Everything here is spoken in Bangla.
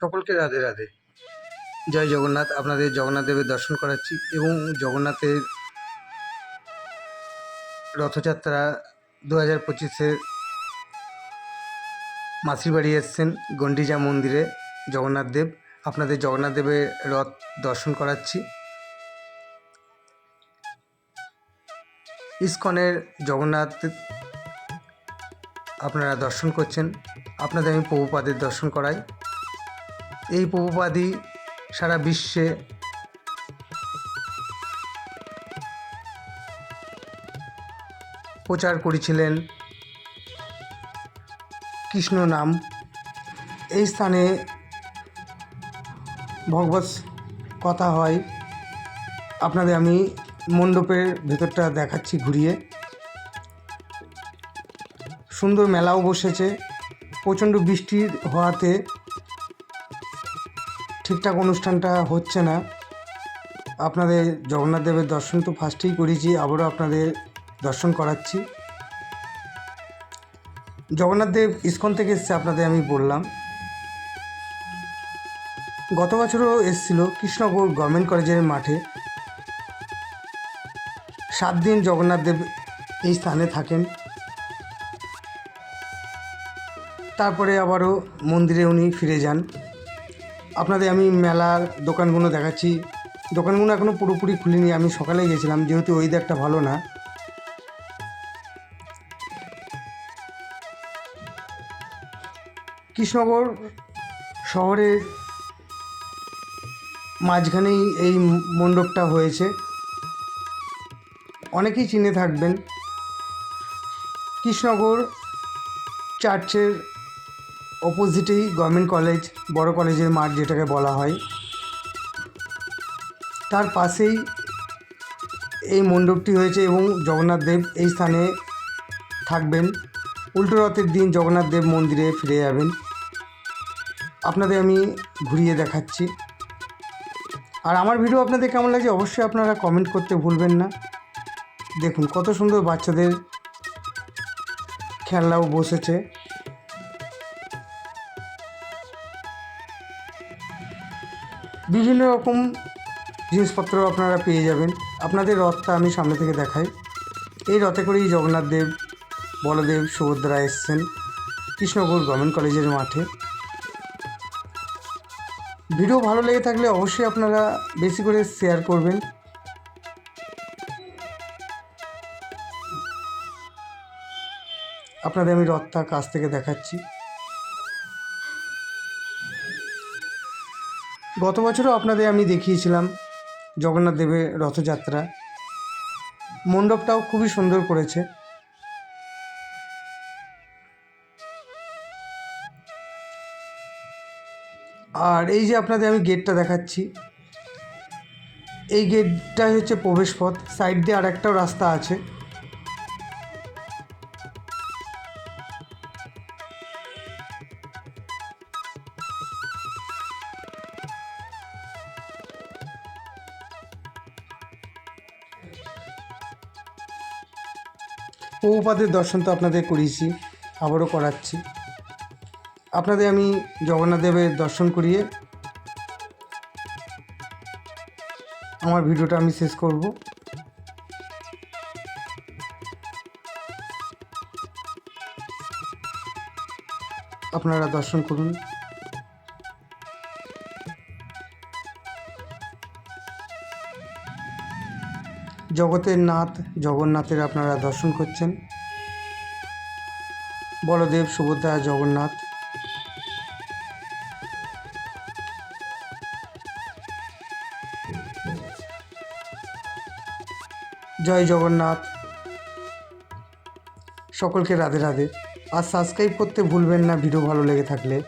সকলকে রাধে রাধে। জয় জগন্নাথ। আপনাদের জগন্নাথ দেবের দর্শন করাচ্ছি এবং জগন্নাথের রথযাত্রা দু হাজার পঁচিশের মাসির বাড়ি এসছেন গন্ডিজা মন্দিরে জগন্নাথ দেব। আপনাদের জগন্নাথ দেবের রথ দর্শন করাচ্ছি। ইস্কনের জগন্নাথ আপনারা দর্শন করছেন। আপনাদের আমি প্রভুপাদের দর্শন করাই। এই প্রভুপাদই সারা বিশ্বে প্রচার করেছিলেন। কৃষ্ণ নাম। এই স্থানে ভগবত কথা হয়। আপনাদের আমি মণ্ডপের ভেতরটা দেখাচ্ছি ঘুরিয়ে। সুন্দর মেলাও বসেছে। প্রচণ্ড বৃষ্টির হওয়াতে ঠিকঠাক অনুষ্ঠানটা হচ্ছে না। আপনাদের জগন্নাথ দেবের দর্শন তো ফার্স্টেই করেছি, আবারও আপনাদের দর্শন করাচ্ছি। জগন্নাথ দেব ইস্কন থেকে এসছে আপনাদের আমি বললাম। গত বছরও এসেছিল কৃষ্ণগর গভর্নমেন্ট কলেজের মাঠে। সাত দিন জগন্নাথ দেব এই স্থানে থাকেন। তারপরে আবারও মন্দিরে উনি ফিরে যান। আপনাদের আমি মেলার দোকানগুলো দেখাচ্ছি। দোকানগুলো এখনও পুরোপুরি খুলিনি, আমি সকালে গেছিলাম, যেহেতু ওয়েদারটা ভালো না। কৃষ্ণগর শহরের মাঝখানেই এই মণ্ডপটা হয়েছে। অনেকেই চিনে থাকবেন। কৃষ্ণগর চার্চের অপোজিটেই গভর্নমেন্ট কলেজ বড় কলেজের মাঠ যেটাকে বলা হয়। তার পাশেই এই মণ্ডপটি হয়েছে এবং জগন্নাথ দেব এই স্থানে থাকবেন। উল্টো রথের দিন জগন্নাথ দেব মন্দিরে ফিরে যাবেন। আপনাদের আমি ঘুরিয়ে দেখাচ্ছি। আর আমার ভিডিও আপনাদের কেমন লাগছে অবশ্যই আপনারা কমেন্ট করতে ভুলবেন না। দেখুন কত সুন্দর বাচ্চাদের খেলনাও বসেছে। বিভিন্ন রকম জিনিসপত্র আপনারা পেয়ে যাবেন। আপনাদের রথটা আমি সামনে থেকে দেখাই। এই রথে করেই জগন্নাথ দেব, বলদেব, সুভদ্রা এসছেন কৃষ্ণগর গভর্নমেন্ট কলেজের মাঠে। ভিডিও ভালো লেগে থাকলে অবশ্যই আপনারা বেশি করে শেয়ার করবেন। আপনাদের আমি রথটা কাছ থেকে দেখাচ্ছি। গত বছরও আপনাদের আমি দেখিয়েছিলাম জগন্নাথ দেবের রথযাত্রা। মণ্ডপটাও খুবই সুন্দর করেছে। আর এই যে আপনাদের আমি গেটটা দেখাচ্ছি, এই গেটটাই হচ্ছে প্রবেশ পথ সাইড দিয়ে আর একটাও রাস্তা আছে। প্রভুপাদের দর্শন তো আপনাদের করিয়েছি, আবারও করাচ্ছি। আপনাদের আমি জগন্নাথ দেবের দর্শন করিয়ে আমার ভিডিওটা আমি শেষ করব। আপনারা দর্শন করুন। জগতের নাথ, জগন্নাথের আপনারা দর্শন করছেন। বলদেব সুভদ্রা জগন্নাথ। জয় জগন্নাথ। সকলকে রাধে রাধে। আর সাবস্ক্রাইব করতে ভুলবেন না ভিডিও ভালো লেগে থাকলে।